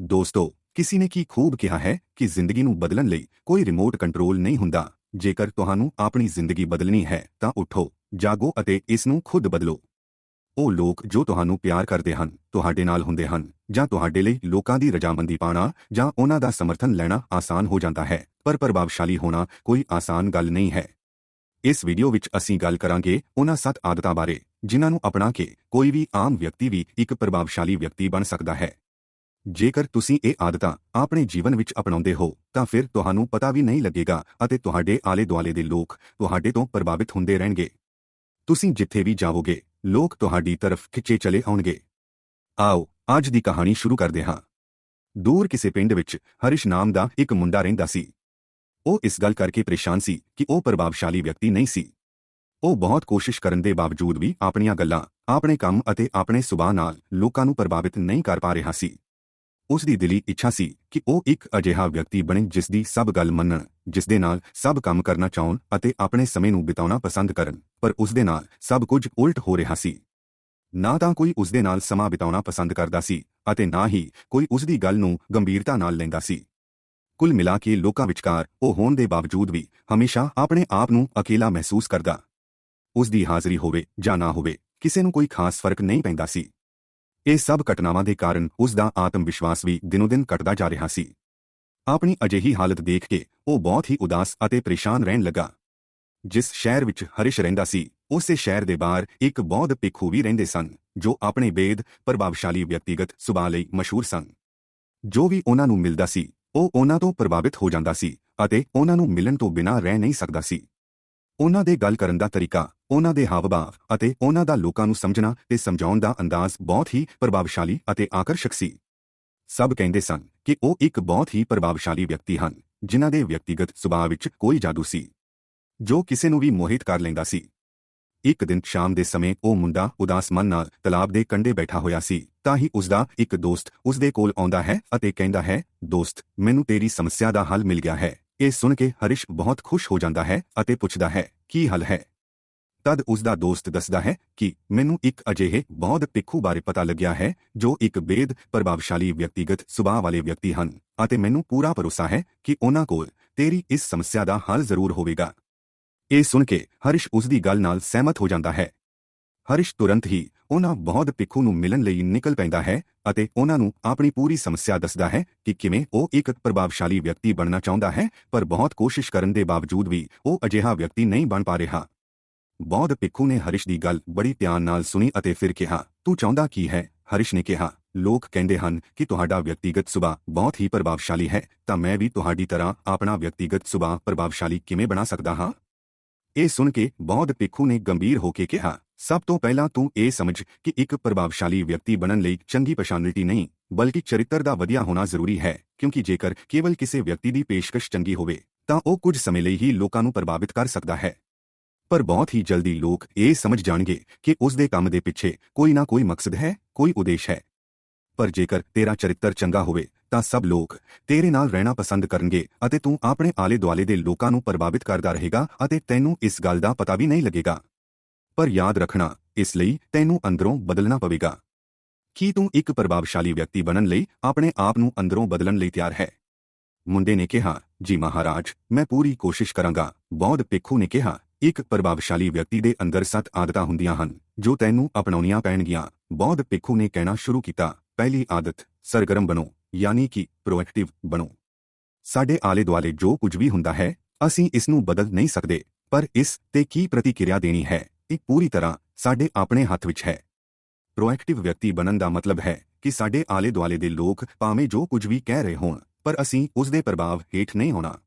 ਦੋਸਤੋ, ਕਿਸੇ ਨੇ ਕੀ ਖੂਬ ਕਿਹਾ ਹੈ ਕਿ ਜ਼ਿੰਦਗੀ ਨੂੰ ਬਦਲਣ ਲਈ ਕੋਈ ਰਿਮੋਟ ਕੰਟਰੋਲ ਨਹੀਂ ਹੁੰਦਾ। ਜੇਕਰ ਤੁਹਾਨੂੰ ਆਪਣੀ ਜ਼ਿੰਦਗੀ ਬਦਲਣੀ ਹੈ, ਤਾਂ ਉਠੋ, ਜਾਗੋ ਅਤੇ ਇਸ ਨੂੰ ਖੁਦ ਬਦਲੋ। ਉਹ ਲੋਕ ਜੋ ਤੁਹਾਨੂੰ ਪਿਆਰ ਕਰਦੇ ਹਨ, ਤੁਹਾਡੇ ਨਾਲ ਹੁੰਦੇ ਹਨ, ਜਾਂ ਤੁਹਾਡੇ ਲਈ ਲੋਕਾਂ ਦੀ ਰਜਾਮੰਦੀ ਪਾਣਾ ਜਾਂ ਉਹਨਾਂ ਦਾ ਸਮਰਥਨ ਲੈਣਾ ਆਸਾਨ ਹੋ ਜਾਂਦਾ ਹੈ, ਪਰ ਪ੍ਰਭਾਵਸ਼ਾਲੀ ਹੋਣਾ ਕੋਈ ਆਸਾਨ ਗੱਲ ਨਹੀਂ ਹੈ। ਇਸ ਵੀਡੀਓ ਵਿੱਚ ਅਸੀਂ ਗੱਲ ਕਰਾਂਗੇ ਉਹਨਾਂ ਸੱਤ ਆਦਤਾਂ ਬਾਰੇ, ਜਿਨ੍ਹਾਂ ਨੂੰ ਅਪਣਾ ਕੇ ਕੋਈ ਵੀ ਆਮ ਵਿਅਕਤੀ ਵੀ ਇੱਕ ਪ੍ਰਭਾਵਸ਼ਾਲੀ ਵਿਅਕਤੀ ਬਣ ਸਕਦਾ ਹੈ। ਜੇਕਰ ਤੁਸੀਂ ਇਹ ਆਦਤਾਂ ਆਪਣੇ ਜੀਵਨ ਵਿੱਚ ਅਪਣਾਉਂਦੇ ਹੋ, ਤਾਂ ਫਿਰ ਤੁਹਾਨੂੰ ਪਤਾ ਵੀ ਨਹੀਂ ਲੱਗੇਗਾ ਅਤੇ ਤੁਹਾਡੇ ਆਲੇ-ਦੁਆਲੇ ਦੇ ਲੋਕ ਤੁਹਾਡੇ ਤੋਂ ਪ੍ਰਭਾਵਿਤ ਹੁੰਦੇ ਰਹਿਣਗੇ। ਤੁਸੀਂ ਜਿੱਥੇ ਵੀ ਜਾਵੋਗੇ ਲੋਕ ਤੁਹਾਡੀ ਤਰਫ ਖਿੱਚੇ ਚਲੇ ਆਉਣਗੇ। ਆਓ, ਅੱਜ ਦੀ ਕਹਾਣੀ ਸ਼ੁਰੂ ਕਰਦੇ ਹਾਂ। ਦੂਰ ਕਿਸੇ ਪਿੰਡ ਵਿੱਚ ਹਰਿਸ਼ ਨਾਮ ਦਾ ਇੱਕ ਮੁੰਡਾ ਰਹਿੰਦਾ ਸੀ। ਉਹ ਇਸ ਗੱਲ ਕਰਕੇ ਪਰੇਸ਼ਾਨ ਸੀ ਕਿ ਉਹ ਪ੍ਰਭਾਵਸ਼ਾਲੀ ਵਿਅਕਤੀ ਨਹੀਂ ਸੀ। ਉਹ ਬਹੁਤ ਕੋਸ਼ਿਸ਼ ਕਰਨ ਦੇ ਬਾਵਜੂਦ ਵੀ ਆਪਣੀਆਂ ਗੱਲਾਂ, ਆਪਣੇ ਕੰਮ ਅਤੇ ਆਪਣੇ ਸੁਭਾਅ ਨਾਲ ਲੋਕਾਂ ਨੂੰ ਪ੍ਰਭਾਵਿਤ ਨਹੀਂ ਕਰ ਪਾ ਰਿਹਾ ਸੀ। ਉਸ ਦੀ ਦਿਲੀ ਇੱਛਾ ਸੀ ਕਿ ਉਹ ਇੱਕ ਅਜਿਹਾ ਵਿਅਕਤੀ ਬਣੇ ਜਿਸ ਦੀ ਸਭ ਗੱਲ ਮੰਨਣ ਜਿਸ ਦੇ ਨਾਲ ਸਭ ਕੰਮ ਕਰਨਾ ਚਾਹਣ ਅਤੇ ਆਪਣੇ ਸਮੇਂ ਨੂੰ ਬਿਤਾਉਣਾ ਪਸੰਦ ਕਰਨ, ਪਰ ਉਸ ਦੇ ਨਾਲ ਸਭ ਕੁਝ ਉਲਟ ਹੋ ਰਿਹਾ ਸੀ। ਨਾ ਤਾਂ ਕੋਈ ਉਸ ਦੇ ਨਾਲ ਸਮਾਂ ਬਿਤਾਉਣਾ ਪਸੰਦ ਕਰਦਾ ਸੀ ਅਤੇ ਨਾ ਹੀ ਕੋਈ ਉਸ ਦੀ ਗੱਲ ਨੂੰ ਗੰਭੀਰਤਾ ਨਾਲ ਲੈਂਦਾ ਸੀ। ਕੁੱਲ ਮਿਲਾ ਕੇ ਲੋਕਾਂ ਵਿਚਕਾਰ ਉਹ ਹੋਣ ਦੇ ਬਾਵਜੂਦ ਵੀ ਹਮੇਸ਼ਾ ਆਪਣੇ ਆਪ ਨੂੰ ਅਕੇਲਾ ਮਹਿਸੂਸ ਕਰਦਾ। ਉਸ ਦੀ ਹਾਜ਼ਰੀ ਹੋਵੇ ਜਾਂ ਨਾ ਹੋਵੇ, ਕਿਸੇ ਨੂੰ ਕੋਈ ਖਾਸ ਫ਼ਰਕ ਨਹੀਂ ਪੈਂਦਾ ਸੀ। ਇਹ ਸਭ ਘਟਨਾਵਾਂ ਦੇ ਕਾਰਨ ਉਸ ਦਾ ਆਤਮ ਵਿਸ਼ਵਾਸ ਵੀ ਦਿਨੋ-ਦਿਨ ਘਟਦਾ ਜਾ ਰਿਹਾ ਸੀ। ਆਪਣੀ ਅਜਿਹੀ ਹਾਲਤ ਦੇਖ ਕੇ ਉਹ ਬਹੁਤ ਹੀ ਉਦਾਸ ਅਤੇ ਪਰੇਸ਼ਾਨ ਰਹਿਣ ਲੱਗਾ। ਜਿਸ ਸ਼ਹਿਰ ਵਿੱਚ ਹਰਿਸ਼ ਰਹਿੰਦਾ ਸੀ, ਉਸੇ ਸ਼ਹਿਰ ਦੇ ਬਾਹਰ ਇੱਕ ਬੌਧ ਭਿੱਖੂ ਵੀ ਰਹਿੰਦੇ ਸਨ, ਜੋ ਆਪਣੇ ਬੇਦ, ਪ੍ਰਭਾਵਸ਼ਾਲੀ ਵਿਅਕਤੀਗਤ ਸੁਭਾਅ ਲਈ ਮਸ਼ਹੂਰ ਸਨ। ਜੋ ਵੀ ਉਹਨਾਂ ਨੂੰ ਮਿਲਦਾ ਸੀ, ਉਹ ਉਹਨਾਂ ਤੋਂ ਪ੍ਰਭਾਵਿਤ ਹੋ ਜਾਂਦਾ ਸੀ ਅਤੇ ਉਹਨਾਂ ਨੂੰ ਮਿਲਣ ਤੋਂ ਬਿਨਾਂ ਰਹਿ ਨਹੀਂ ਸਕਦਾ ਸੀ। ਉਹਨਾਂ ਦੇ ਗੱਲ ਕਰਨ ਦਾ ਤਰੀਕਾ, ਉਹਨਾਂ ਦੇ ਹਾਵਭਾਵ ਅਤੇ ਉਹਨਾਂ ਦਾ ਲੋਕਾਂ ਨੂੰ ਸਮਝਣਾ ਤੇ ਸਮਝਾਉਣ ਦਾ ਅੰਦਾਜ਼ ਬਹੁਤ ਹੀ ਪ੍ਰਭਾਵਸ਼ਾਲੀ ਅਤੇ ਆਕਰਸ਼ਕ ਸੀ। ਸਭ ਕਹਿੰਦੇ ਸਨ ਕਿ ਉਹ ਇੱਕ ਬਹੁਤ ਹੀ ਪ੍ਰਭਾਵਸ਼ਾਲੀ ਵਿਅਕਤੀ ਹਨ, ਜਿਨ੍ਹਾਂ ਦੇ ਵਿਅਕਤੀਗਤ ਸੁਭਾਅ ਵਿੱਚ ਕੋਈ ਜਾਦੂ ਸੀ, ਜੋ ਕਿਸੇ ਨੂੰ ਵੀ ਮੋਹਿਤ ਕਰ ਲੈਂਦਾ ਸੀ। ਇੱਕ ਦਿਨ ਸ਼ਾਮ ਦੇ ਸਮੇਂ ਉਹ ਮੁੰਡਾ ਉਦਾਸ ਮਨ ਨਾਲ ਤਲਾਬ ਦੇ ਕੰਢੇ ਬੈਠਾ ਹੋਇਆ ਸੀ, ਤਾਂ ਹੀ ਉਸ ਦਾ ਇੱਕ ਦੋਸਤ ਉਸ ਦੇ ਕੋਲ ਆਉਂਦਾ ਹੈ ਅਤੇ ਕਹਿੰਦਾ ਹੈ, ਦੋਸਤ, ਮੈਨੂੰ ਤੇਰੀ ਸਮੱਸਿਆ ਦਾ ਹੱਲ ਮਿਲ ਗਿਆ ਹੈ। ਇਹ ਸੁਣ ਕੇ ਹਰਿਸ਼ ਬਹੁਤ ਖੁਸ਼ ਹੋ ਜਾਂਦਾ ਹੈ ਅਤੇ ਪੁੱਛਦਾ ਹੈ, ਕੀ ਹੱਲ ਹੈ? ਤਦ ਉਸ ਦਾ ਦੋਸਤ ਦੱਸਦਾ ਹੈ ਕਿ ਮੈਨੂੰ ਇੱਕ ਅਜਿਹੇ ਬਹੁਤ ਤਿੱਖੂ ਬਾਰੇ ਪਤਾ ਲੱਗਿਆ ਹੈ, ਜੋ ਇੱਕ ਬੇਦ ਪ੍ਰਭਾਵਸ਼ਾਲੀ ਵਿਅਕਤੀਗਤ ਸੁਭਾਅ ਵਾਲੇ ਵਿਅਕਤੀ ਹਨ ਅਤੇ ਮੈਨੂੰ ਪੂਰਾ ਭਰੋਸਾ ਹੈ ਕਿ ਉਹਨਾਂ ਕੋਲ ਤੇਰੀ ਇਸ ਸਮੱਸਿਆ ਦਾ ਹੱਲ ਜ਼ਰੂਰ ਹੋਵੇਗਾ। ਇਹ ਸੁਣ ਕੇ ਹਰਿਸ਼ ਉਸ ਦੀ ਗੱਲ ਨਾਲ ਸਹਿਮਤ ਹੋ ਜਾਂਦਾ ਹੈ ਹਰਿਸ਼ ਤੁਰੰਤ ਹੀ ਉਹਨਾਂ ਬਹੁਤ ਭਿੱਖੂ ਨੂੰ ਮਿਲਣ ਲਈ ਨਿਕਲ ਪੈਂਦਾ ਹੈ ਅਤੇ ਉਹਨਾਂ ਨੂੰ ਆਪਣੀ ਪੂਰੀ ਸਮੱਸਿਆ ਦੱਸਦਾ ਹੈ ਕਿ ਕਿਵੇਂ ਉਹ ਇੱਕ ਪ੍ਰਭਾਵਸ਼ਾਲੀ ਵਿਅਕਤੀ ਬਣਨਾ ਚਾਹੁੰਦਾ ਹੈ, ਪਰ ਬਹੁਤ ਕੋਸ਼ਿਸ਼ ਕਰਨ ਦੇ ਬਾਵਜੂਦ ਵੀ ਉਹ ਅਜਿਹਾ ਵਿਅਕਤੀ ਨਹੀਂ ਬਣ ਪਾ ਰਿਹਾ। ਬੌਧ ਭਿੱਖੂ ਨੇ ਹਰਿਸ਼ ਦੀ ਗੱਲ ਬੜੀ ਧਿਆਨ ਨਾਲ ਸੁਣੀ ਅਤੇ ਫਿਰ ਕਿਹਾ, ਤੂੰ ਚਾਹੁੰਦਾ ਕੀ ਹੈ? ਹਰਿਸ਼ ਨੇ ਕਿਹਾ, ਲੋਕ ਕਹਿੰਦੇ ਹਨ ਕਿ ਤੁਹਾਡਾ ਵਿਅਕਤੀਗਤ ਸੁਭਾਅ ਬਹੁਤ ਹੀ ਪ੍ਰਭਾਵਸ਼ਾਲੀ ਹੈ, ਤਾਂ ਮੈਂ ਵੀ ਤੁਹਾਡੀ ਤਰ੍ਹਾਂ ਆਪਣਾ ਵਿਅਕਤੀਗਤ ਸੁਭਾਅ ਪ੍ਰਭਾਵਸ਼ਾਲੀ ਕਿਵੇਂ ਬਣਾ ਸਕਦਾ ਹਾਂ? ਇਹ ਸੁਣ ਕੇ ਬੌਧ ਭਿੱਖੂ ਨੇ ਗੰਭੀਰ ਹੋ ਕੇ ਕਿਹਾ ਸਭ ਤੋਂ ਪਹਿਲਾਂ ਤੂੰ ਇਹ ਸਮਝ ਕਿ ਇੱਕ ਪ੍ਰਭਾਵਸ਼ਾਲੀ ਵਿਅਕਤੀ ਬਣਨ ਲਈ ਚੰਗੀ ਪਰਸਨੈਲਿਟੀ ਨਹੀਂ, ਬਲਕਿ ਚਰਿੱਤਰ ਦਾ ਵਧੀਆ ਹੋਣਾ ਜ਼ਰੂਰੀ ਹੈ, ਕਿਉਂਕਿ ਜੇਕਰ ਕੇਵਲ ਕਿਸੇ ਵਿਅਕਤੀ ਦੀ ਪੇਸ਼ਕਸ਼ ਚੰਗੀ ਹੋਵੇ, ਤਾਂ ਉਹ ਕੁਝ ਸਮੇਂ ਲਈ ਹੀ ਲੋਕਾਂ ਨੂੰ ਪ੍ਰਭਾਵਿਤ ਕਰ ਸਕਦਾ ਹੈ। ਪਰ ਬਹੁਤ ਹੀ ਜਲਦੀ ਲੋਕ ਇਹ ਸਮਝ ਜਾਣਗੇ ਕਿ ਉਸ ਦੇ ਕੰਮ ਦੇ ਪਿੱਛੇ ਕੋਈ ਨਾ ਕੋਈ ਮਕਸਦ ਹੈ, ਕੋਈ ਉਦੇਸ਼ ਹੈ। ਪਰ ਜੇਕਰ ਤੇਰਾ ਚਰਿੱਤਰ ਚੰਗਾ ਹੋਵੇ, ਤਾਂ ਸਭ ਲੋਕ ਤੇਰੇ ਨਾਲ ਰਹਿਣਾ ਪਸੰਦ ਕਰਨਗੇ ਅਤੇ ਤੂੰ ਆਪਣੇ ਆਲੇ-ਦੁਆਲੇ ਦੇ ਲੋਕਾਂ ਨੂੰ ਪ੍ਰਭਾਵਿਤ ਕਰਦਾ ਰਹੇਗਾ ਅਤੇ ਤੈਨੂੰ ਇਸ ਗੱਲ ਦਾ ਪਤਾ ਵੀ ਨਹੀਂ ਲੱਗੇਗਾ। ਪਰ ਯਾਦ ਰੱਖਣਾ, ਇਸ ਲਈ ਤੈਨੂੰ ਅੰਦਰੋਂ ਬਦਲਣਾ ਪਵੇਗਾ। ਕੀ ਤੂੰ ਇੱਕ ਪ੍ਰਭਾਵਸ਼ਾਲੀ ਵਿਅਕਤੀ ਬਣਨ ਲਈ ਆਪਣੇ ਆਪ ਨੂੰ ਅੰਦਰੋਂ ਬਦਲਣ ਲਈ ਤਿਆਰ ਹੈ? ਮੁੰਡੇ ਨੇ ਕਿਹਾ, ਜੀ ਮਹਾਰਾਜ, ਮੈਂ ਪੂਰੀ ਕੋਸ਼ਿਸ਼ ਕਰਾਂਗਾ। ਬੌਧ ਪਿੱਖੂ ਨੇ ਕਿਹਾ, ਇੱਕ ਪ੍ਰਭਾਵਸ਼ਾਲੀ ਵਿਅਕਤੀ ਦੇ ਅੰਦਰ ਸੱਤ ਆਦਤਾਂ ਹੁੰਦੀਆਂ ਹਨ, ਜੋ ਤੈਨੂੰ ਅਪਣਾਉਣੀਆਂ ਪੈਣਗੀਆਂ। ਬੌਧ ਪਿੱਖੂ ਨੇ ਕਹਿਣਾ ਸ਼ੁਰੂ ਕੀਤਾ, ਪਹਿਲੀ ਆਦਤ, ਸਰਗਰਮ ਬਣੋ, ਯਾਨੀ ਕਿ ਪ੍ਰੋਐਕਟਿਵ ਬਣੋ। ਸਾਡੇ ਆਲੇ-ਦੁਆਲੇ ਜੋ ਕੁਝ ਵੀ ਹੁੰਦਾ ਹੈ, ਅਸੀਂ ਇਸ ਨੂੰ ਬਦਲ ਨਹੀਂ ਸਕਦੇ, ਪਰ ਇਸ ਤੇ ਕੀ ਪ੍ਰਤੀਕਿਰਿਆ ਦੇਣੀ ਹੈ? ਇਹ ਪੂਰੀ ਤਰ੍ਹਾਂ ਸਾਡੇ ਆਪਣੇ ਹੱਥ ਵਿੱਚ ਹੈ। ਪ੍ਰੋਐਕਟਿਵ ਵਿਅਕਤੀ ਬਣਨ ਦਾ ਮਤਲਬ ਹੈ ਕਿ ਸਾਡੇ ਆਲੇ-ਦੁਆਲੇ ਦੇ ਲੋਕ ਭਾਵੇਂ ਜੋ ਕੁਝ ਵੀ ਕਹਿ ਰਹੇ ਹੋਣ, ਪਰ ਅਸੀਂ ਉਸ ਦੇ ਪ੍ਰਭਾਵ ਹੇਠ ਨਹੀਂ ਹੋਣਾ।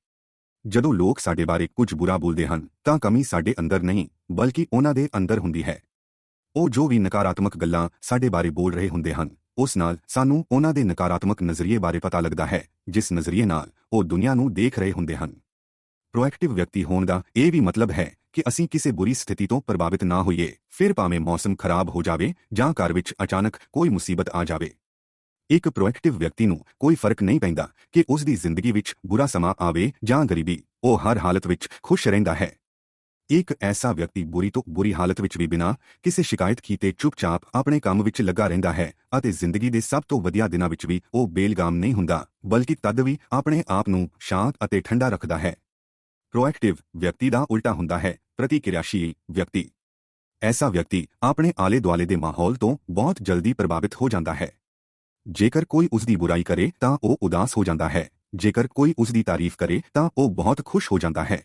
ਜਦੋਂ ਲੋਕ ਸਾਡੇ ਬਾਰੇ ਕੁਝ ਬੁਰਾ ਬੋਲਦੇ ਹਨ, ਤਾਂ ਕਮੀ ਸਾਡੇ ਅੰਦਰ ਨਹੀਂ, ਬਲਕਿ ਉਹਨਾਂ ਦੇ ਅੰਦਰ ਹੁੰਦੀ ਹੈ। ਉਹ ਜੋ ਵੀ ਨਕਾਰਾਤਮਕ ਗੱਲਾਂ ਸਾਡੇ ਬਾਰੇ ਬੋਲ ਰਹੇ ਹੁੰਦੇ ਹਨ, ਉਸ ਨਾਲ ਸਾਨੂੰ ਉਹਨਾਂ ਦੇ ਨਕਾਰਾਤਮਕ ਨਜ਼ਰੀਏ ਬਾਰੇ ਪਤਾ ਲੱਗਦਾ ਹੈ, ਜਿਸ ਨਜ਼ਰੀਏ ਨਾਲ ਉਹ ਦੁਨੀਆ ਨੂੰ ਦੇਖ ਰਹੇ ਹੁੰਦੇ ਹਨ। ਪ੍ਰੋਐਕਟਿਵ ਵਿਅਕਤੀ ਹੋਣ ਦਾ ਇਹ ਵੀ ਮਤਲਬ ਹੈ ਕਿ ਅਸੀਂ ਕਿਸੇ ਬੁਰੀ ਸਥਿਤੀ ਤੋਂ ਪ੍ਰਭਾਵਿਤ ਨਾ ਹੋਈਏ, ਫਿਰ ਭਾਵੇਂ ਮੌਸਮ ਖਰਾਬ ਹੋ ਜਾਵੇ ਜਾਂ ਘਰ ਵਿੱਚ ਅਚਾਨਕ ਕੋਈ ਮੁਸੀਬਤ ਆ ਜਾਵੇ। ਇੱਕ ਪ੍ਰੋਐਕਟਿਵ ਵਿਅਕਤੀ ਨੂੰ ਕੋਈ ਫ਼ਰਕ ਨਹੀਂ ਪੈਂਦਾ ਕਿ ਉਸ ਦੀ ਜ਼ਿੰਦਗੀ ਵਿੱਚ ਬੁਰਾ ਸਮਾਂ ਆਵੇ ਜਾਂ ਗਰੀਬੀ, ਉਹ ਹਰ ਹਾਲਤ ਵਿੱਚ ਖੁਸ਼ ਰਹਿੰਦਾ ਹੈ। ਇੱਕ ਐਸਾ ਵਿਅਕਤੀ ਬੁਰੀ ਤੋਂ ਬੁਰੀ ਹਾਲਤ ਵਿੱਚ ਵੀ ਬਿਨਾਂ ਕਿਸੇ ਸ਼ਿਕਾਇਤ ਕੀਤੇ ਚੁੱਪਚਾਪ ਆਪਣੇ ਕੰਮ ਵਿੱਚ ਲੱਗਾ ਰਹਿੰਦਾ ਹੈ ਅਤੇ ਜ਼ਿੰਦਗੀ ਦੇ ਸਭ ਤੋਂ ਵਧੀਆ ਦਿਨਾਂ ਵਿੱਚ ਵੀ ਉਹ ਬੇਲਗਾਮ ਨਹੀਂ ਹੁੰਦਾ, ਬਲਕਿ ਤਦ ਵੀ ਆਪਣੇ ਆਪ ਨੂੰ ਸ਼ਾਂਤ ਅਤੇ ਠੰਡਾ ਰੱਖਦਾ ਹੈ। ਪ੍ਰੋਐਕਟਿਵ ਵਿਅਕਤੀ ਦਾ ਉਲਟਾ ਹੁੰਦਾ ਹੈ, ਪ੍ਰਤੀਕਿਰਿਆਸ਼ੀਲ ਵਿਅਕਤੀ। ਐਸਾ ਵਿਅਕਤੀ ਆਪਣੇ ਆਲੇ-ਦੁਆਲੇ ਦੇ ਮਾਹੌਲ ਤੋਂ ਬਹੁਤ ਜਲਦੀ ਪ੍ਰਭਾਵਿਤ ਹੋ ਜਾਂਦਾ ਹੈ। ਜੇਕਰ ਕੋਈ ਉਸ ਦੀ ਬੁਰਾਈ ਕਰੇ ਤਾਂ ਉਹ ਉਦਾਸ ਹੋ ਜਾਂਦਾ ਹੈ, ਜੇਕਰ ਕੋਈ ਉਸ ਦੀ ਤਾਰੀਫ ਕਰੇ ਤਾਂ ਉਹ ਬਹੁਤ ਖੁਸ਼ ਹੋ ਜਾਂਦਾ ਹੈ।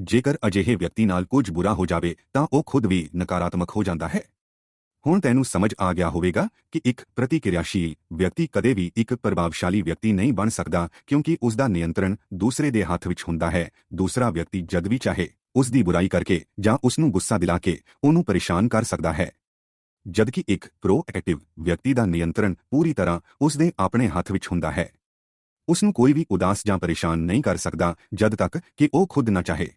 ਜੇਕਰ ਅਜਿਹੇ ਵਿਅਕਤੀ ਨਾਲ ਕੁਝ ਬੁਰਾ ਹੋ ਜਾਵੇ ਤਾਂ ਉਹ ਖੁਦ ਵੀ ਨਕਾਰਾਤਮਕ ਹੋ ਜਾਂਦਾ ਹੈ। ਹੁਣ ਤੈਨੂੰ ਸਮਝ ਆ ਗਿਆ ਹੋਵੇਗਾ ਕਿ ਇੱਕ ਪ੍ਰਤੀਕਿਰਿਆਸ਼ੀਲ ਵਿਅਕਤੀ ਕਦੇ ਵੀ ਇੱਕ ਪ੍ਰਭਾਵਸ਼ਾਲੀ ਵਿਅਕਤੀ ਨਹੀਂ ਬਣ ਸਕਦਾ ਕਿਉਂਕਿ ਉਸ ਦਾ ਨਿਯੰਤਰਣ ਦੂਸਰੇ ਦੇ ਹੱਥ ਵਿੱਚ ਹੁੰਦਾ ਹੈ। ਦੂਸਰਾ ਵਿਅਕਤੀ ਜਦ ਵੀ ਚਾਹੇ ਉਸ ਦੀ ਬੁਰਾਈ ਕਰਕੇ ਜਾਂ ਉਸ ਨੂੰ ਗੁੱਸਾ ਦਿਲਾ ਕੇ ਉਹਨੂੰ ਪਰੇਸ਼ਾਨ ਕਰ ਸਕਦਾ ਹੈ। ਜਦਕਿ ਇੱਕ ਪ੍ਰੋਐਕਟਿਵ ਵਿਅਕਤੀ ਦਾ ਨਿਯੰਤਰਣ ਪੂਰੀ ਤਰ੍ਹਾਂ ਉਸ ਦੇ ਆਪਣੇ ਹੱਥ ਵਿੱਚ ਹੁੰਦਾ ਹੈ। ਉਸ ਨੂੰ ਕੋਈ ਵੀ ਉਦਾਸ ਜਾਂ ਪਰੇਸ਼ਾਨ ਨਹੀਂ ਕਰ ਸਕਦਾ ਜਦ ਤੱਕ ਕਿ ਉਹ ਖੁਦ ਨਾ ਚਾਹੇ।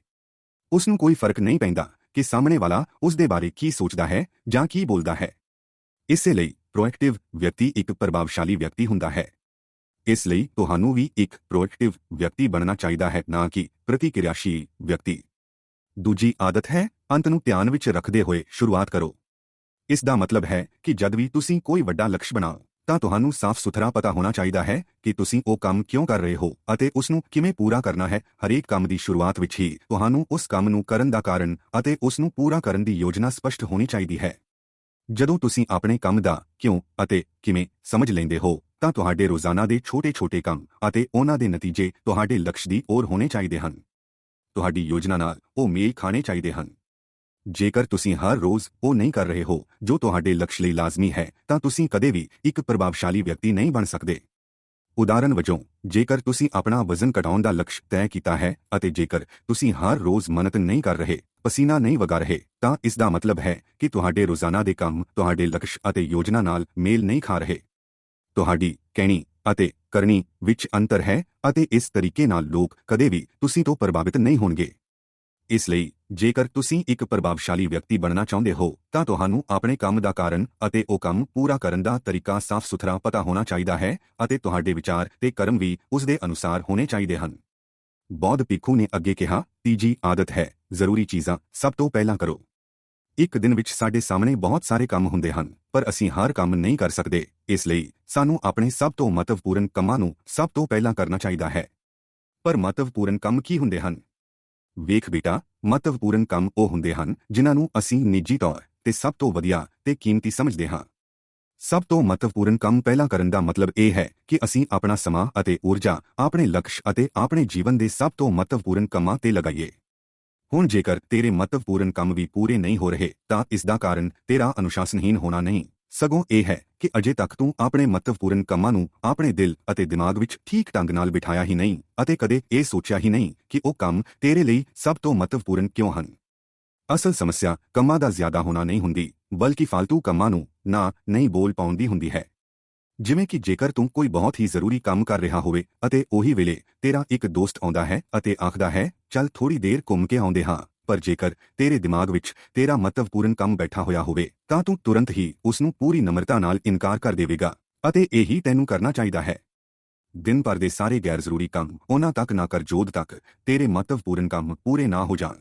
ਉਸ ਨੂੰ ਕੋਈ ਫ਼ਰਕ ਨਹੀਂ ਪੈਂਦਾ ਕਿ ਸਾਹਮਣੇ ਵਾਲਾ ਉਸ ਦੇ ਬਾਰੇ ਕੀ ਸੋਚਦਾ ਹੈ ਜਾਂ ਕੀ ਬੋਲਦਾ ਹੈ। ਇਸੇ ਲਈ ਪ੍ਰੋਐਕਟਿਵ ਵਿਅਕਤੀ ਇੱਕ ਪ੍ਰਭਾਵਸ਼ਾਲੀ ਵਿਅਕਤੀ ਹੁੰਦਾ ਹੈ। ਇਸ ਲਈ ਤੁਹਾਨੂੰ ਵੀ ਇੱਕ ਪ੍ਰੋਐਕਟਿਵ ਵਿਅਕਤੀ ਬਣਨਾ ਚਾਹੀਦਾ ਹੈ ਨਾ ਕਿ ਪ੍ਰਤੀਕਿਰਿਆਸ਼ੀਲ ਵਿਅਕਤੀ। ਦੂਜੀ ਆਦਤ ਹੈ ਅੰਤ ਨੂੰ ਧਿਆਨ ਵਿੱਚ ਰੱਖਦੇ ਹੋਏ ਸ਼ੁਰੂਆਤ ਕਰੋ। ਇਸ ਦਾ ਮਤਲਬ ਹੈ ਕਿ ਜਦ ਵੀ ਤੁਸੀਂ ਕੋਈ ਵੱਡਾ ਲਕਸ਼ ਬਣਾਓ ਤਾਂ ਤੁਹਾਨੂੰ ਸਾਫ਼ ਸੁਥਰਾ ਪਤਾ ਹੋਣਾ ਚਾਹੀਦਾ ਹੈ ਕਿ ਤੁਸੀਂ ਉਹ ਕੰਮ ਕਿਉਂ ਕਰ ਰਹੇ ਹੋ ਅਤੇ ਉਸ ਨੂੰ ਕਿਵੇਂ ਪੂਰਾ ਕਰਨਾ ਹੈ। ਹਰੇਕ ਕੰਮ ਦੀ ਸ਼ੁਰੂਆਤ ਵਿੱਚ ਹੀ ਤੁਹਾਨੂੰ ਉਸ ਕੰਮ ਨੂੰ ਕਰਨ ਦਾ ਕਾਰਨ ਅਤੇ ਉਸ ਨੂੰ ਪੂਰਾ ਕਰਨ ਦੀ ਯੋਜਨਾ ਸਪਸ਼ਟ ਹੋਣੀ ਚਾਹੀਦੀ ਹੈ। ਜਦੋਂ ਤੁਸੀਂ ਆਪਣੇ ਕੰਮ ਦਾ ਕਿਉਂ ਅਤੇ ਕਿਵੇਂ ਸਮਝ ਲੈਂਦੇ ਹੋ, ਤਾਂ ਤੁਹਾਡੇ ਰੋਜ਼ਾਨਾ ਦੇ ਛੋਟੇ-ਛੋਟੇ ਕੰਮ ਅਤੇ ਉਹਨਾਂ ਦੇ ਨਤੀਜੇ ਤੁਹਾਡੇ ਲਕਸ਼ ਦੀ ओर ਹੋਣੇ ਚਾਹੀਦੇ ਹਨ। ਤੁਹਾਡੀ ਯੋਜਨਾ ਨਾਲ ਉਹ ਮੇਲ ਖਾਣੇ ਚਾਹੀਦੇ ਹਨ। ਜੇਕਰ ਤੁਸੀਂ ਹਰ ਰੋਜ਼ ਉਹ ਨਹੀਂ ਕਰ ਰਹੇ ਹੋ, ਜੋ ਤੁਹਾਡੇ ਲਕਸ਼ ਲਈ ਲਾਜ਼ਮੀ ਹੈ, ਤਾਂ ਤੁਸੀਂ ਕਦੇ ਵੀ ਇੱਕ ਪ੍ਰਭਾਵਸ਼ਾਲੀ ਵਿਅਕਤੀ ਨਹੀਂ ਬਣ ਸਕਦੇ। ਉਦਾਹਰਨ ਵਜੋਂ, ਜੇਕਰ ਤੁਸੀਂ ਆਪਣਾ ਵਜ਼ਨ ਘਟਾਉਣ ਦਾ ਲਕਸ਼ ਤੈਅ ਕੀਤਾ ਹੈ ਅਤੇ ਜੇਕਰ ਤੁਸੀਂ ਹਰ ਰੋਜ਼ ਮਨਤ ਨਹੀਂ ਕਰ ਰਹੇ, ਪਸੀਨਾ ਨਹੀਂ ਵਗਾ ਰਹੇ, ਤਾਂ ਇਸ ਦਾ ਮਤਲਬ ਹੈ ਕਿ ਤੁਹਾਡੇ ਰੋਜ਼ਾਨਾ ਦੇ ਕੰਮ, ਤੁਹਾਡੇ ਲਕਸ਼ ਅਤੇ ਯੋਜਨਾ ਨਾਲ ਮੇਲ ਨਹੀਂ ਖਾ ਰਹੇ। ਤੁਹਾਡੀ ਕਹਿਣੀ ਅਤੇ ਕਰਨੀ ਵਿੱਚ ਅੰਤਰ ਹੈ ਅਤੇ ਇਸ ਤਰੀਕੇ ਨਾਲ ਲੋਕ ਕਦੇ ਵੀ ਤੁਸੀਂ ਤੋਂ ਪ੍ਰਭਾਵਿਤ ਨਹੀਂ ਹੋਣਗੇ। ਇਸ ਲਈ ਜੇਕਰ ਤੁਸੀਂ ਇੱਕ ਪ੍ਰਭਾਵਸ਼ਾਲੀ ਵਿਅਕਤੀ ਬਣਨਾ ਚਾਹੁੰਦੇ ਹੋ, ਤਾਂ ਤੁਹਾਨੂੰ ਆਪਣੇ ਕੰਮ ਦਾ ਕਾਰਨ ਅਤੇ ਉਹ ਕੰਮ ਪੂਰਾ ਕਰਨ ਦਾ ਤਰੀਕਾ ਸਾਫ਼ ਸੁਥਰਾ ਪਤਾ ਹੋਣਾ ਚਾਹੀਦਾ ਹੈ ਅਤੇ ਤੁਹਾਡੇ ਵਿਚਾਰ ਤੇ ਕਰਮ ਵੀ ਉਸ ਦੇ ਅਨੁਸਾਰ ਹੋਣੇ ਚਾਹੀਦੇ ਹਨ। ਬੌਧ ਭਿੱਖੂ ਨੇ ਅੱਗੇ ਕਿਹਾ, ਤੀਜੀ ਆਦਤ ਹੈ, ਜ਼ਰੂਰੀ ਚੀਜ਼ਾਂ ਸਭ ਤੋਂ ਪਹਿਲਾਂ ਕਰੋ। ਇੱਕ ਦਿਨ ਵਿੱਚ ਸਾਡੇ ਸਾਹਮਣੇ ਬਹੁਤ ਸਾਰੇ ਕੰਮ ਹੁੰਦੇ ਹਨ, ਪਰ ਅਸੀਂ ਹਰ ਕੰਮ ਨਹੀਂ ਕਰ ਸਕਦੇ, ਇਸ ਲਈ ਸਾਨੂੰ ਆਪਣੇ ਸਭ ਤੋਂ ਮਹੱਤਵਪੂਰਨ ਕੰਮਾਂ ਨੂੰ ਸਭ ਤੋਂ ਪਹਿਲਾਂ ਕਰਨਾ ਚਾਹੀਦਾ ਹੈ। ਪਰ ਮਹੱਤਵਪੂਰਨ ਕੰਮ ਕੀ ਹੁੰਦੇ ਹਨ? ਵੇਖ ਬੇਟਾ ਮਹੱਤਵਪੂਰਨ ਕੰਮ ਉਹ ਹੁੰਦੇ ਹਨ, ਜਿਨ੍ਹਾਂ ਨੂੰ ਅਸੀਂ ਨਿੱਜੀ ਤੌਰ ਤੇ ਸਭ ਤੋਂ ਵਧੀਆ ਤੇ ਕੀਮਤੀ ਸਮਝਦੇ ਹਾਂ। ਸਭ ਤੋਂ ਮਹੱਤਵਪੂਰਨ ਕੰਮ ਪਹਿਲਾਂ ਕਰਨ ਦਾ ਮਤਲਬ ਇਹ ਹੈ ਕਿ ਅਸੀਂ ਆਪਣਾ ਸਮਾਂ ਅਤੇ ਊਰਜਾ, ਆਪਣੇ ਲਕਸ਼ ਅਤੇ ਆਪਣੇ ਜੀਵਨ ਦੇ ਸਭ ਤੋਂ ਮਹੱਤਵਪੂਰਨ ਕੰਮਾਂ ਤੇ ਲਗਾਈਏ। ਹੁਣ ਜੇਕਰ ਤੇਰੇ ਮਹੱਤਵਪੂਰਨ ਕੰਮ ਵੀ ਪੂਰੇ ਨਹੀਂ ਹੋ ਰਹੇ, ਤਾਂ ਇਸ ਦਾ ਕਾਰਨ ਤੇਰਾ ਅਨੁਸ਼ਾਸਨਹੀਨ ਹੋਣਾ ਨਹੀਂ। ਸਗੋਂ ਇਹ ਹੈ ਕਿ ਅਜੇ ਤੱਕ ਤੂੰ ਆਪਣੇ ਮਹੱਤਵਪੂਰਨ ਕੰਮਾਂ ਨੂੰ ਆਪਣੇ ਦਿਲ ਅਤੇ ਦਿਮਾਗ ਵਿੱਚ ਠੀਕ ਢੰਗ ਨਾਲ ਬਿਠਾਇਆ ਹੀ ਨਹੀਂ ਅਤੇ ਕਦੇ ਇਹ ਸੋਚਿਆ ਹੀ ਨਹੀਂ ਕਿ ਉਹ ਕੰਮ ਤੇਰੇ ਲਈ ਸਭ ਤੋਂ ਮਹੱਤਵਪੂਰਨ ਕਿਉਂ ਹਨ। ਅਸਲ ਸਮੱਸਿਆ ਕੰਮਾਂ ਦਾ ਜ਼ਿਆਦਾ ਹੋਣਾ ਨਹੀਂ ਹੁੰਦੀ, ਬਲਕਿ ਫालतू ਕੰਮਾਂ ਨੂੰ ਨਾ ਨਹੀਂ ਬੋਲ ਪਾਉਂਦੀ ਹੁੰਦੀ ਹੈ। ਜਿਵੇਂ ਕਿ ਜੇਕਰ ਤੂੰ ਕੋਈ ਬਹੁਤ ਹੀ ਜ਼ਰੂਰੀ ਕੰਮ ਕਰ ਰਿਹਾ ਹੋਵੇ ਅਤੇ ਉਹੀ ਵੇਲੇ ਤੇਰਾ ਇੱਕ ਦੋਸਤ ਆਉਂਦਾ ਹੈ ਅਤੇ ਆਖਦਾ ਹੈ, ਚੱਲ ਥੋੜੀ ਦੇਰ ਘੁੰਮ ਕੇ ਆਉਂਦੇ ਹਾਂ। ਪਰ ਜੇਕਰ ਤੇਰੇ ਦਿਮਾਗ ਵਿੱਚ ਤੇਰਾ ਮਹੱਤਵਪੂਰਨ ਕੰਮ ਬੈਠਾ ਹੋਇਆ ਹੋਵੇ, ਤਾਂ ਤੂੰ ਤੁਰੰਤ ਹੀ ਉਸ ਨੂੰ ਪੂਰੀ ਨਮਰਤਾ ਨਾਲ ਇਨਕਾਰ ਕਰ ਦੇਵੇਗਾ ਅਤੇ ਇਹੀ ਤੈਨੂੰ ਕਰਨਾ ਚਾਹੀਦਾ ਹੈ। ਦਿਨ ਭਰ ਦੇ ਸਾਰੇ ਗੈਰ ਜ਼ਰੂਰੀ ਕੰਮ ਉਹਨਾਂ ਤੱਕ ਨਾ ਕਰ ਜੋਦ ਤੱਕ ਤੇਰੇ ਮਹੱਤਵਪੂਰਨ ਕੰਮ ਪੂਰੇ ਨਾ ਹੋ ਜਾਣ।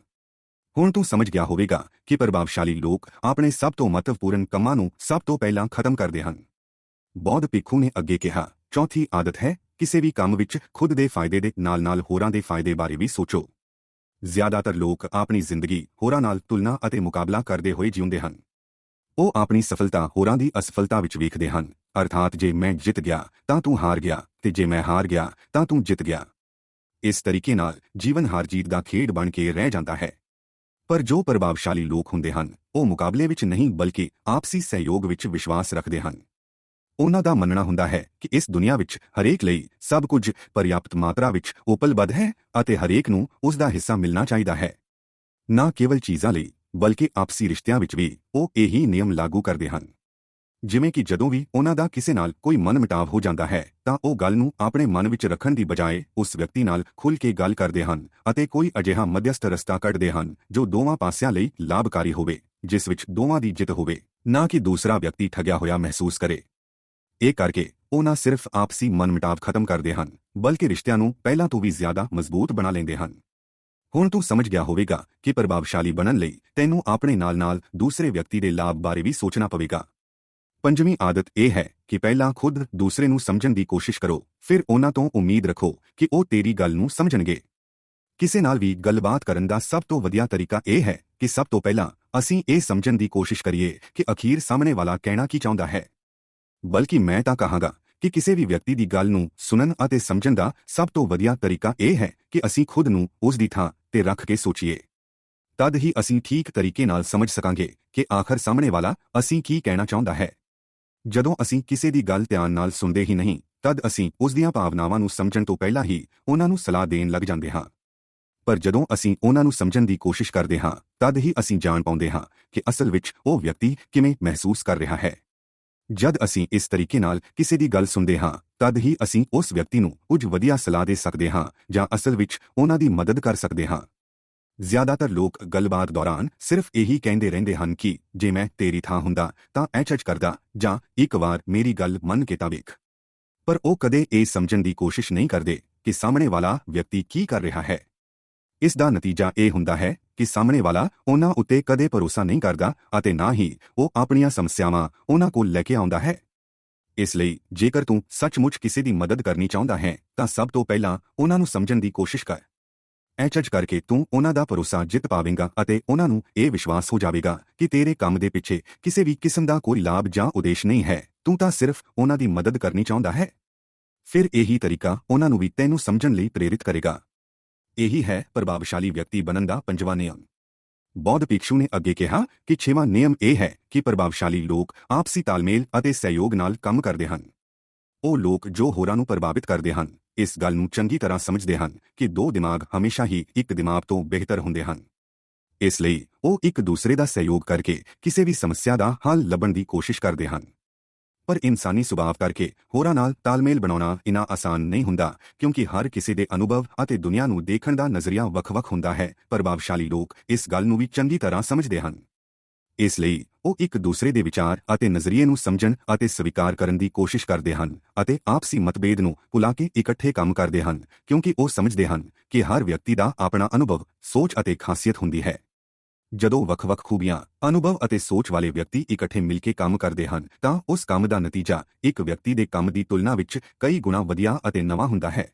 ਹੁਣ ਤੂੰ ਸਮਝ ਗਿਆ ਹੋਵੇਗਾ ਕਿ ਪ੍ਰਭਾਵਸ਼ਾਲੀ ਲੋਕ ਆਪਣੇ ਸਭ ਤੋਂ ਮਹੱਤਵਪੂਰਨ ਕੰਮਾਂ ਨੂੰ ਸਭ ਤੋਂ ਪਹਿਲਾਂ ਖਤਮ ਕਰਦੇ ਹਨ। ਬੌਧ ਭਿੱਖੂ ਨੇ ਅੱਗੇ ਕਿਹਾ, ਚੌਥੀ ਆਦਤ ਹੈ, ਕਿਸੇ ਵੀ ਕੰਮ ਵਿੱਚ ਖੁਦ ਦੇ ਫਾਇਦੇ ਦੇ ਨਾਲ-ਨਾਲ ਹੋਰਾਂ ਦੇ ਫਾਇਦੇ ਬਾਰੇ ਵੀ ਸੋਚੋ। ਜ਼ਿਆਦਾਤਰ ਲੋਕ ਆਪਣੀ ਜ਼ਿੰਦਗੀ ਹੋਰਾਂ ਨਾਲ ਤੁਲਨਾ ਅਤੇ ਮੁਕਾਬਲਾ ਕਰਦੇ ਹੋਏ ਜਿਉਂਦੇ ਹਨ। ਉਹ ਆਪਣੀ ਸਫਲਤਾ ਹੋਰਾਂ ਦੀ ਅਸਫਲਤਾ ਵਿੱਚ ਵੇਖਦੇ ਹਨ। ਅਰਥਾਤ ਜੇ ਮੈਂ ਜਿੱਤ ਗਿਆ, ਤਾਂ ਤੂੰ ਹਾਰ ਗਿਆ, ਤੇ ਜੇ ਮੈਂ ਹਾਰ ਗਿਆ, ਤਾਂ ਤੂੰ ਜਿੱਤ ਗਿਆ। ਇਸ ਤਰੀਕੇ ਨਾਲ ਜੀਵਨ ਹਾਰ ਜੀਤ ਦਾ ਖੇਡ ਬਣ ਕੇ ਰਹਿ ਜਾਂਦਾ ਹੈ। ਪਰ ਜੋ ਪ੍ਰਭਾਵਸ਼ਾਲੀ ਲੋਕ ਹੁੰਦੇ ਹਨ, ਉਹ ਮੁਕਾਬਲੇ ਵਿੱਚ ਨਹੀਂ, ਬਲਕਿ ਆਪਸੀ ਸਹਿਯੋਗ ਵਿੱਚ ਵਿਸ਼ਵਾਸ ਰੱਖਦੇ ਹਨ। ਉਹਨਾਂ ਦਾ ਮੰਨਣਾ ਹੁੰਦਾ ਹੈ ਕਿ ਇਸ ਦੁਨੀਆ ਵਿੱਚ ਹਰੇਕ ਲਈ ਸਭ ਕੁਝ ਪਰਿਆਪਤ ਮਾਤਰਾ ਵਿੱਚ ਉਪਲਬਧ ਹੈ ਅਤੇ ਹਰੇਕ ਨੂੰ ਉਸ ਦਾ ਹਿੱਸਾ ਮਿਲਣਾ ਚਾਹੀਦਾ ਹੈ। ਨਾ ਕੇਵਲ ਚੀਜ਼ਾਂ ਲਈ, ਬਲਕਿ ਆਪਸੀ ਰਿਸ਼ਤਿਆਂ ਵਿੱਚ ਵੀ ਉਹ ਇਹੀ ਨਿਯਮ ਲਾਗੂ ਕਰਦੇ ਹਨ। ਜਿਵੇਂ ਕਿ ਜਦੋਂ ਵੀ ਉਹਨਾਂ ਦਾ ਕਿਸੇ ਨਾਲ ਕੋਈ ਮਨਮਟਾਵ ਹੋ ਜਾਂਦਾ ਹੈ, ਤਾਂ ਉਹ ਗੱਲ ਨੂੰ ਆਪਣੇ ਮਨ ਵਿੱਚ ਰੱਖਣ ਦੀ ਬਜਾਏ ਉਸ ਵਿਅਕਤੀ ਨਾਲ ਖੁੱਲ੍ਹ ਕੇ ਗੱਲ ਕਰਦੇ ਹਨ ਅਤੇ ਕੋਈ ਅਜਿਹਾ ਮਧਿਅਸਥ ਰਸਤਾ ਕੱਢਦੇ ਹਨ ਜੋ ਦੋਵਾਂ ਪਾਸਿਆਂ ਲਈ ਲਾਭਕਾਰੀ ਹੋਵੇ, ਜਿਸ ਵਿੱਚ ਦੋਵਾਂ ਦੀ ਜਿੱਤ ਹੋਵੇ, ਨਾ ਕਿ ਦੂਸਰਾ ਵਿਅਕਤੀ ਠੱਗਿਆ ਹੋਇਆ ਮਹਿਸੂਸ ਕਰੇ। ਇਹ ਕਰਕੇ ਉਹ ਨਾ ਸਿਰਫ ਆਪਸੀ ਮਨਮਿਟਾਵ ਖਤਮ ਕਰਦੇ ਹਨ, ਬਲਕਿ ਰਿਸ਼ਤਿਆਂ ਨੂੰ ਪਹਿਲਾਂ ਤੋਂ ਵੀ ਜ਼ਿਆਦਾ ਮਜ਼ਬੂਤ ਬਣਾ ਲੈਂਦੇ ਹਨ। ਹੁਣ ਤੂੰ ਸਮਝ ਗਿਆ ਹੋਵੇਗਾ ਕਿ ਪ੍ਰਭਾਵਸ਼ਾਲੀ ਬਣਨ ਲਈ ਤੈਨੂੰ ਆਪਣੇ ਨਾਲ-ਨਾਲ ਦੂਸਰੇ ਵਿਅਕਤੀ ਦੇ ਲਾਭ ਬਾਰੇ ਵੀ ਸੋਚਣਾ ਪਵੇਗਾ। ਪੰਜਵੀਂ ਆਦਤ ਇਹ ਹੈ ਕਿ ਪਹਿਲਾਂ ਖੁਦ ਦੂਸਰੇ ਨੂੰ ਸਮਝਣ ਦੀ ਕੋਸ਼ਿਸ਼ ਕਰੋ, ਫਿਰ ਉਹਨਾਂ ਤੋਂ ਉਮੀਦ ਰੱਖੋ ਕਿ ਉਹ ਤੇਰੀ ਗੱਲ ਨੂੰ ਸਮਝਣਗੇ। ਕਿਸੇ ਨਾਲ ਵੀ ਗੱਲਬਾਤ ਕਰਨ ਦਾ ਸਭ ਤੋਂ ਵਧੀਆ ਤਰੀਕਾ ਇਹ ਹੈ ਕਿ ਸਭ ਤੋਂ ਪਹਿਲਾਂ ਅਸੀਂ ਇਹ ਸਮਝਣ ਦੀ ਕੋਸ਼ਿਸ਼ ਕਰੀਏ ਕਿ ਅਖੀਰ ਸਾਹਮਣੇ ਵਾਲਾ ਕਹਿਣਾ ਕੀ ਚਾਹੁੰਦਾ ਹੈ। ਬਲਕਿ ਮੈਂ ਤਾਂ ਕਹਾਂਗਾ ਕਿ ਕਿਸੇ ਵੀ ਵਿਅਕਤੀ ਦੀ ਗੱਲ ਨੂੰ ਸੁਣਨ ਅਤੇ ਸਮਝਣ ਦਾ ਸਭ ਤੋਂ ਵਧੀਆ ਤਰੀਕਾ ਇਹ ਹੈ ਕਿ ਅਸੀਂ ਖੁਦ ਨੂੰ ਉਸ ਦੀ ਥਾਂ ਤੇ ਰੱਖ ਕੇ ਸੋਚੀਏ। ਤਦ ਹੀ ਅਸੀਂ ਠੀਕ ਤਰੀਕੇ ਨਾਲ ਸਮਝ ਸਕਾਂਗੇ ਕਿ ਆਖਰ ਸਾਹਮਣੇ ਵਾਲਾ ਅਸੀਂ ਕੀ ਕਹਿਣਾ ਚਾਹੁੰਦਾ ਹੈ। ਜਦੋਂ ਅਸੀਂ ਕਿਸੇ ਦੀ ਗੱਲ ਧਿਆਨ ਨਾਲ ਸੁਣਦੇ ਹੀ ਨਹੀਂ, ਤਦ ਅਸੀਂ ਉਸ ਦੀਆਂ ਭਾਵਨਾਵਾਂ ਨੂੰ ਸਮਝਣ ਤੋਂ ਪਹਿਲਾਂ ਹੀ ਉਹਨਾਂ ਨੂੰ ਸਲਾਹ ਦੇਣ ਲੱਗ ਜਾਂਦੇ ਹਾਂ। ਪਰ ਜਦੋਂ ਅਸੀਂ ਉਹਨਾਂ ਨੂੰ ਸਮਝਣ ਦੀ ਕੋਸ਼ਿਸ਼ ਕਰਦੇ ਹਾਂ, ਤਦ ਹੀ ਅਸੀਂ ਜਾਣ ਪਾਉਂਦੇ ਹਾਂ ਕਿ ਅਸਲ ਵਿੱਚ ਉਹ ਵਿਅਕਤੀ ਕਿਵੇਂ ਮਹਿਸੂਸ ਕਰ ਰਿਹਾ ਹੈ। ਜਦ ਅਸੀਂ ਇਸ ਤਰੀਕੇ ਨਾਲ ਕਿਸੇ ਦੀ ਗੱਲ ਸੁਣਦੇ ਹਾਂ, ਤਦ ਹੀ ਅਸੀਂ ਉਸ ਵਿਅਕਤੀ ਨੂੰ ਕੁਝ ਵਧੀਆ ਸਲਾਹ ਦੇ ਸਕਦੇ ਹਾਂ ਜਾਂ ਅਸਲ ਵਿੱਚ ਉਹਨਾਂ ਦੀ ਮਦਦ ਕਰ ਸਕਦੇ ਹਾਂ। ਜ਼ਿਆਦਾਤਰ ਲੋਕ ਗੱਲਬਾਤ ਦੌਰਾਨ ਸਿਰਫ ਇਹੀ ਕਹਿੰਦੇ ਰਹਿੰਦੇ ਹਨ ਕਿ ਜੇ ਮੈਂ ਤੇਰੀ ਥਾਂ ਹੁੰਦਾ ਤਾਂ ਐਚ ਕਰਦਾ ਜਾਂ ਇੱਕ ਵਾਰ ਮੇਰੀ ਗੱਲ ਮੰਨ ਕੇ ਤਾਂ ਵੇਖ। ਪਰ ਉਹ ਕਦੇ ਇਹ ਸਮਝਣ ਦੀ ਕੋਸ਼ਿਸ਼ ਨਹੀਂ ਕਰਦੇ ਕਿ ਸਾਹਮਣੇ ਵਾਲਾ ਵਿਅਕਤੀ ਕੀ ਕਰ ਰਿਹਾ ਹੈ। ਇਸ ਦਾ ਨਤੀਜਾ ਇਹ ਹੁੰਦਾ ਹੈ ਕਿ ਸਾਹਮਣੇ ਵਾਲਾ ਉਹਨਾਂ ਉੱਤੇ ਕਦੇ ਭਰੋਸਾ ਨਹੀਂ ਕਰਦਾ ਅਤੇ ਨਾ ਹੀ ਉਹ ਆਪਣੀਆਂ ਸਮੱਸਿਆਵਾਂ ਉਹਨਾਂ ਕੋਲ ਲੈ ਕੇ ਆਉਂਦਾ ਹੈ। ਇਸ ਲਈ ਜੇਕਰ ਤੂੰ ਸੱਚਮੁੱਚ ਕਿਸੇ ਦੀ ਮਦਦ ਕਰਨੀ ਚਾਹੁੰਦਾ ਹੈ, ਤਾਂ ਸਭ ਤੋਂ ਪਹਿਲਾਂ ਉਹਨਾਂ ਨੂੰ ਸਮਝਣ ਦੀ ਕੋਸ਼ਿਸ਼ ਕਰ। ਐਚਜ ਕਰਕੇ ਤੂੰ ਉਹਨਾਂ ਦਾ ਭਰੋਸਾ ਜਿੱਤ ਪਾਵੇਂਗਾ ਅਤੇ ਉਹਨਾਂ ਨੂੰ ਇਹ ਵਿਸ਼ਵਾਸ ਹੋ ਜਾਵੇਗਾ ਕਿ ਤੇਰੇ ਕੰਮ ਦੇ ਪਿੱਛੇ ਕਿਸੇ ਵੀ ਕਿਸਮ ਦਾ ਕੋਈ ਲਾਭ ਜਾਂ ਉਦੇਸ਼ ਨਹੀਂ ਹੈ। ਤੂੰ ਤਾਂ ਸਿਰਫ ਉਹਨਾਂ ਦੀ ਮਦਦ ਕਰਨੀ ਚਾਹੁੰਦਾ ਹੈ। ਫਿਰ ਇਹੀ ਤਰੀਕਾ ਉਹਨਾਂ ਨੂੰ ਵੀ ਤੈਨੂੰ ਸਮਝਣ ਲਈ ਪ੍ਰੇਰਿਤ ਕਰੇਗਾ। ਇਹੀ ਹੈ ਪ੍ਰਭਾਵਸ਼ਾਲੀ ਵਿਅਕਤੀ ਬਣਨ ਦਾ ਪੰਜਵਾਂ ਨਿਯਮ। ਬੌਧ ਭਿਕਸ਼ੂ ਨੇ ਅੱਗੇ ਕਿਹਾ ਕਿ ਛੇਵਾਂ ਨਿਯਮ ਇਹ ਹੈ ਕਿ ਪ੍ਰਭਾਵਸ਼ਾਲੀ ਲੋਕ ਆਪਸੀ ਤਾਲਮੇਲ ਅਤੇ ਸਹਿਯੋਗ ਨਾਲ ਕੰਮ ਕਰਦੇ ਹਨ। ਉਹ ਲੋਕ ਜੋ ਹੋਰਾਂ ਨੂੰ ਪ੍ਰਭਾਵਿਤ ਕਰਦੇ ਹਨ, ਇਸ ਗੱਲ ਨੂੰ ਚੰਗੀ ਤਰ੍ਹਾਂ ਸਮਝਦੇ ਹਨ ਕਿ ਦੋ ਦਿਮਾਗ ਹਮੇਸ਼ਾ ਹੀ ਇੱਕ ਦਿਮਾਗ ਤੋਂ ਬਿਹਤਰ ਹੁੰਦੇ ਹਨ। ਇਸ ਲਈ ਉਹ ਇੱਕ ਦੂਸਰੇ ਦਾ ਸਹਿਯੋਗ ਕਰਕੇ ਕਿਸੇ ਵੀ ਸਮੱਸਿਆ ਦਾ ਹੱਲ ਲੱਭਣ ਦੀ ਕੋਸ਼ਿਸ਼ ਕਰਦੇ ਹਨ। ਪਰ ਇਨਸਾਨੀ ਸੁਭਾਅ ਕਰਕੇ ਹੋਰਾਂ ਨਾਲ ਤਾਲਮੇਲ ਬਣਾਉਣਾ ਇਨਾ ਆਸਾਨ ਨਹੀਂ ਹੁੰਦਾ, ਕਿਉਂਕਿ ਹਰ ਕਿਸੇ ਦੇ ਅਨੁਭਵ ਅਤੇ ਦੁਨੀਆ ਨੂੰ ਦੇਖਣ ਦਾ ਨਜ਼ਰੀਆ ਵੱਖ-ਵੱਖ ਹੁੰਦਾ ਹੈ। ਪ੍ਰਭਾਵਸ਼ਾਲੀ ਲੋਕ ਇਸ ਗੱਲ ਨੂੰ ਵੀ ਚੰਗੀ ਤਰ੍ਹਾਂ ਸਮਝਦੇ ਹਨ। ਇਸ ਲਈ ਉਹ ਇੱਕ ਦੂਸਰੇ ਦੇ ਵਿਚਾਰ ਅਤੇ ਨਜ਼ਰੀਏ ਨੂੰ ਸਮਝਣ ਅਤੇ ਸਵੀਕਾਰ ਕਰਨ ਦੀ ਕੋਸ਼ਿਸ਼ ਕਰਦੇ ਹਨ ਅਤੇ ਆਪਸੀ ਮਤਭੇਦ ਨੂੰ ਭੁਲਾ ਕੇ ਇਕੱਠੇ ਕੰਮ ਕਰਦੇ ਹਨ, ਕਿਉਂਕਿ ਉਹ ਸਮਝਦੇ ਹਨ ਕਿ ਹਰ ਵਿਅਕਤੀ ਦਾ ਆਪਣਾ ਅਨੁਭਵ, ਸੋਚ ਅਤੇ ਖਾਸੀਅਤ ਹੁੰਦੀ ਹੈ। ਜਦੋਂ ਵੱਖ-ਵੱਖ ਖੂਬੀਆਂ, ਅਨੁਭਵ ਅਤੇ ਸੋਚ ਵਾਲੇ ਵਿਅਕਤੀ ਇਕੱਠੇ ਮਿਲ ਕੇ ਕੰਮ ਕਰਦੇ ਹਨ, ਤਾਂ ਉਸ ਕੰਮ ਦਾ ਨਤੀਜਾ ਇੱਕ ਵਿਅਕਤੀ ਦੇ ਕੰਮ ਦੀ ਤੁਲਨਾ ਵਿੱਚ ਕਈ ਗੁਣਾ ਵਧੀਆ ਅਤੇ ਨਵਾਂ ਹੁੰਦਾ ਹੈ।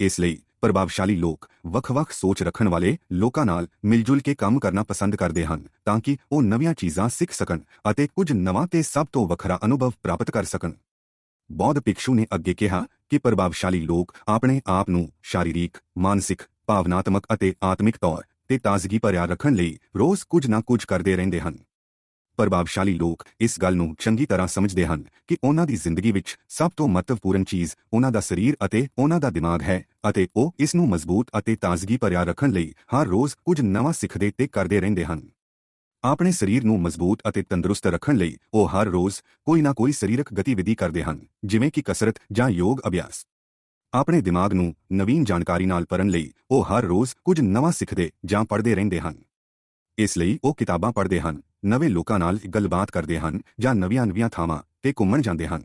ਇਸ ਲਈ ਪ੍ਰਭਾਵਸ਼ਾਲੀ ਲੋਕ ਵੱਖ-ਵੱਖ ਸੋਚ ਰੱਖਣ ਵਾਲੇ ਲੋਕਾਂ ਨਾਲ ਮਿਲਜੁਲ ਕੇ ਕੰਮ ਕਰਨਾ ਪਸੰਦ ਕਰਦੇ ਹਨ, ਤਾਂ ਕਿ ਉਹ ਨਵੀਆਂ ਚੀਜ਼ਾਂ ਸਿੱਖ ਸਕਣ ਅਤੇ ਕੁਝ ਨਵਾਂ ਤੇ ਸਭ ਤੋਂ ਵੱਖਰਾ ਅਨੁਭਵ ਪ੍ਰਾਪਤ ਕਰ ਸਕਣ। ਬੌਧ ਭਿਕਸ਼ੂ ਨੇ ਅੱਗੇ ਕਿਹਾ ਕਿ ਪ੍ਰਭਾਵਸ਼ਾਲੀ ਲੋਕ ਆਪਣੇ ਆਪ ਨੂੰ ਸ਼ਾਰੀਰਿਕ, ਮਾਨਸਿਕ, ਭਾਵਨਾਤਮਕ ਅਤੇ ਆਤਮਿਕ ਤੌਰ ਤੇ ਤਾਜ਼ਗੀ ਭਰਿਆ ਰੱਖਣ ਲਈ ਰੋਜ਼ ਕੁਝ ਨਾ ਕੁਝ ਕਰਦੇ ਰਹਿੰਦੇ ਹਨ। ਪ੍ਰਭਾਵਸ਼ਾਲੀ ਲੋਕ ਇਸ ਗੱਲ ਨੂੰ ਚੰਗੀ ਤਰ੍ਹਾਂ ਸਮਝਦੇ ਹਨ ਕਿ ਉਹਨਾਂ ਦੀ ਜ਼ਿੰਦਗੀ ਵਿੱਚ ਸਭ ਤੋਂ ਮਹੱਤਵਪੂਰਨ ਚੀਜ਼ ਉਹਨਾਂ ਦਾ ਸਰੀਰ ਅਤੇ ਉਹਨਾਂ ਦਾ ਦਿਮਾਗ ਹੈ ਅਤੇ ਉਹ ਇਸ ਨੂੰ ਮਜ਼ਬੂਤ ਅਤੇ ਤਾਜ਼ਗੀ ਭਰਿਆ ਰੱਖਣ ਲਈ ਹਰ ਰੋਜ਼ ਕੁਝ ਨਵਾਂ ਸਿੱਖਦੇ ਤੇ ਕਰਦੇ ਰਹਿੰਦੇ ਹਨ। ਆਪਣੇ ਸਰੀਰ ਨੂੰ ਮਜ਼ਬੂਤ ਅਤੇ ਤੰਦਰੁਸਤ ਰੱਖਣ ਲਈ ਉਹ ਹਰ ਰੋਜ਼ ਕੋਈ ਨਾ ਕੋਈ ਸਰੀਰਕ ਗਤੀਵਿਧੀ ਕਰਦੇ ਹਨ, ਜਿਵੇਂ ਕਿ ਕਸਰਤ ਜਾਂ ਯੋਗ ਅਭਿਆਸ। ਆਪਣੇ ਦਿਮਾਗ ਨੂੰ ਨਵੀਨ ਜਾਣਕਾਰੀ ਨਾਲ ਭਰਨ ਲਈ ਉਹ ਹਰ ਰੋਜ਼ ਕੁਝ ਨਵਾਂ ਸਿੱਖਦੇ ਜਾਂ ਪੜ੍ਹਦੇ ਰਹਿੰਦੇ ਹਨ। ਇਸ ਲਈ ਉਹ ਕਿਤਾਬਾਂ ਪੜ੍ਹਦੇ ਹਨ, ਨਵੇਂ ਲੋਕਾਂ ਨਾਲ ਗੱਲਬਾਤ ਕਰਦੇ ਹਨ ਜਾਂ ਨਵੀਆਂ-ਨਵੀਆਂ ਥਾਵਾਂ ਤੇ ਘੁੰਮਣ ਜਾਂਦੇ ਹਨ।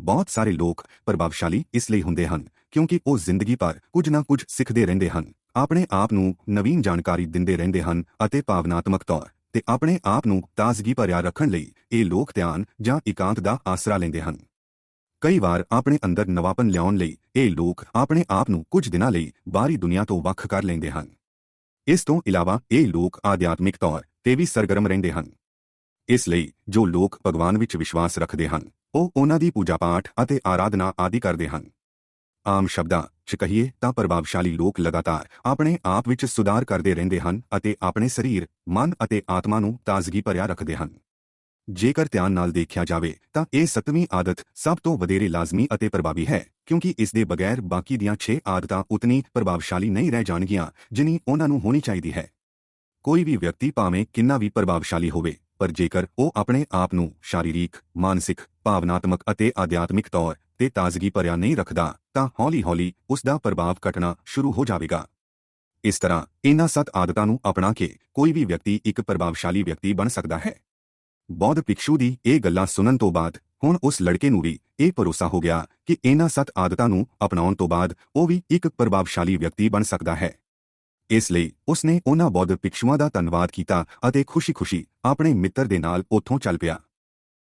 ਬਹੁਤ ਸਾਰੇ ਲੋਕ ਪ੍ਰਭਾਵਸ਼ਾਲੀ ਇਸ ਲਈ ਹੁੰਦੇ ਹਨ ਕਿਉਂਕਿ ਉਹ ਜ਼ਿੰਦਗੀ ਭਰ ਕੁਝ ਨਾ ਕੁਝ ਸਿੱਖਦੇ ਰਹਿੰਦੇ ਹਨ, ਆਪਣੇ ਆਪ ਨੂੰ ਨਵੀਨ ਜਾਣਕਾਰੀ ਦਿੰਦੇ ਰਹਿੰਦੇ ਹਨ ਅਤੇ ਭਾਵਨਾਤਮਕ ਤੌਰ ਤੇ ਆਪਣੇ ਆਪ ਨੂੰ ਤਾਜ਼ਗੀ ਭਰਿਆ ਰੱਖਣ ਲਈ ਇਹ ਲੋਕ ਧਿਆਨ ਜਾਂ ਇਕਾਂਤ ਦਾ ਆਸਰਾ ਲੈਂਦੇ ਹਨ। ਕਈ ਵਾਰ ਆਪਣੇ ਅੰਦਰ ਨਵਾਪਨ ਲਿਆਉਣ ਲਈ ਇਹ ਲੋਕ ਆਪਣੇ ਆਪ ਨੂੰ ਕੁਝ ਦਿਨਾਂ ਲਈ ਬਾਹਰੀ ਦੁਨੀਆ ਤੋਂ ਵੱਖ ਕਰ ਲੈਂਦੇ ਹਨ। ਇਸ ਤੋਂ ਇਲਾਵਾ ਇਹ ਲੋਕ ਆਧਿਆਤਮਿਕ ਤੌਰ ਤੇ ਵੀ ਸਰਗਰਮ ਰਹਿੰਦੇ ਹਨ। ਇਸ ਲਈ ਜੋ ਲੋਕ ਭਗਵਾਨ ਵਿੱਚ ਵਿਸ਼ਵਾਸ ਰੱਖਦੇ ਹਨ ਉਹ ਉਹਨਾਂ ਦੀ ਪੂਜਾ ਪਾਠ ਅਤੇ ਆਰਾਧਨਾ ਆਦਿ ਕਰਦੇ ਹਨ। ਆਮ ਸ਼ਬਦਾਂ 'ਚ ਕਹੀਏ ਤਾਂ ਪ੍ਰਭਾਵਸ਼ਾਲੀ ਲੋਕ ਲਗਾਤਾਰ ਆਪਣੇ ਆਪ ਵਿੱਚ ਸੁਧਾਰ ਕਰਦੇ ਰਹਿੰਦੇ ਹਨ ਅਤੇ ਆਪਣੇ ਸਰੀਰ, ਮਨ ਅਤੇ ਆਤਮਾ ਨੂੰ ਤਾਜ਼ਗੀ ਭਰਿਆ ਰੱਖਦੇ ਹਨ। ਜੇਕਰ ਧਿਆਨ ਨਾਲ ਦੇਖਿਆ ਜਾਵੇ, ਤਾਂ ਇਹ ਸੱਤਵੀਂ ਆਦਤ ਸਭ ਤੋਂ ਵਧੇਰੇ ਲਾਜ਼ਮੀ ਅਤੇ ਪ੍ਰਭਾਵੀ ਹੈ, ਕਿਉਂਕਿ ਇਸ ਦੇ ਬਗੈਰ ਬਾਕੀ ਦੀਆਂ 6 ਆਦਤਾਂ ਉਤਨੀ ਪ੍ਰਭਾਵਸ਼ਾਲੀ ਨਹੀਂ ਰਹਿ ਜਾਣਗੀਆਂ, ਜਿੰਨੀ ਉਹਨਾਂ ਨੂੰ ਹੋਣੀ ਚਾਹੀਦੀ ਹੈ। ਕੋਈ ਵੀ ਵਿਅਕਤੀ ਭਾਵੇਂ ਕਿੰਨਾ ਵੀ ਪ੍ਰਭਾਵਸ਼ਾਲੀ ਹੋਵੇ, ਪਰ ਜੇਕਰ ਉਹ ਆਪਣੇ ਆਪ ਨੂੰ ਸ਼ਾਰੀਰਿਕ, ਮਾਨਸਿਕ, ਭਾਵਨਾਤਮਕ ਅਤੇ ਆਧਿਆਤਮਿਕ ਤੌਰ ਤੇ ਤਾਜ਼ਗੀ ਭਰਿਆ ਨਹੀਂ ਰੱਖਦਾ, ਤਾਂ ਹੌਲੀ-ਹੌਲੀ ਉਸ ਦਾ ਪ੍ਰਭਾਵ ਘਟਣਾ ਸ਼ੁਰੂ ਹੋ ਜਾਵੇਗਾ। ਇਸ ਤਰ੍ਹਾਂ ਇਹਨਾਂ ਸੱਤ ਆਦਤਾਂ ਨੂੰ ਅਪਣਾ ਕੇ ਕੋਈ ਵੀ ਵਿਅਕਤੀ ਇੱਕ ਪ੍ਰਭਾਵਸ਼ਾਲੀ ਵਿਅਕਤੀ ਬਣ ਸਕਦਾ ਹੈ। ਬੌਧ ਭਿਕਸ਼ੂ ਦੀ ਇਹ ਗੱਲਾਂ ਸੁਣਨ ਤੋਂ ਬਾਅਦ, ਹੁਣ ਉਸ ਲੜਕੇ ਨੂੰ ਵੀ ਇਹ ਭਰੋਸਾ ਹੋ ਗਿਆ ਕਿ ਇਹਨਾਂ ਸੱਤ ਆਦਤਾਂ ਨੂੰ ਅਪਣਾਉਣ ਤੋਂ ਬਾਅਦ ਉਹ ਵੀ ਇੱਕ ਪ੍ਰਭਾਵਸ਼ਾਲੀ ਵਿਅਕਤੀ ਬਣ ਸਕਦਾ ਹੈ। ਇਸ ਲਈ ਉਸਨੇ ਉਹਨਾਂ ਬੌਧ ਭਿਕਸ਼ੂਆਂ ਦਾ ਧੰਨਵਾਦ ਕੀਤਾ ਅਤੇ ਖੁਸ਼ੀ-ਖੁਸ਼ੀ ਆਪਣੇ ਮਿੱਤਰ ਦੇ ਨਾਲ ਉੱਥੋਂ ਚੱਲ ਪਿਆ।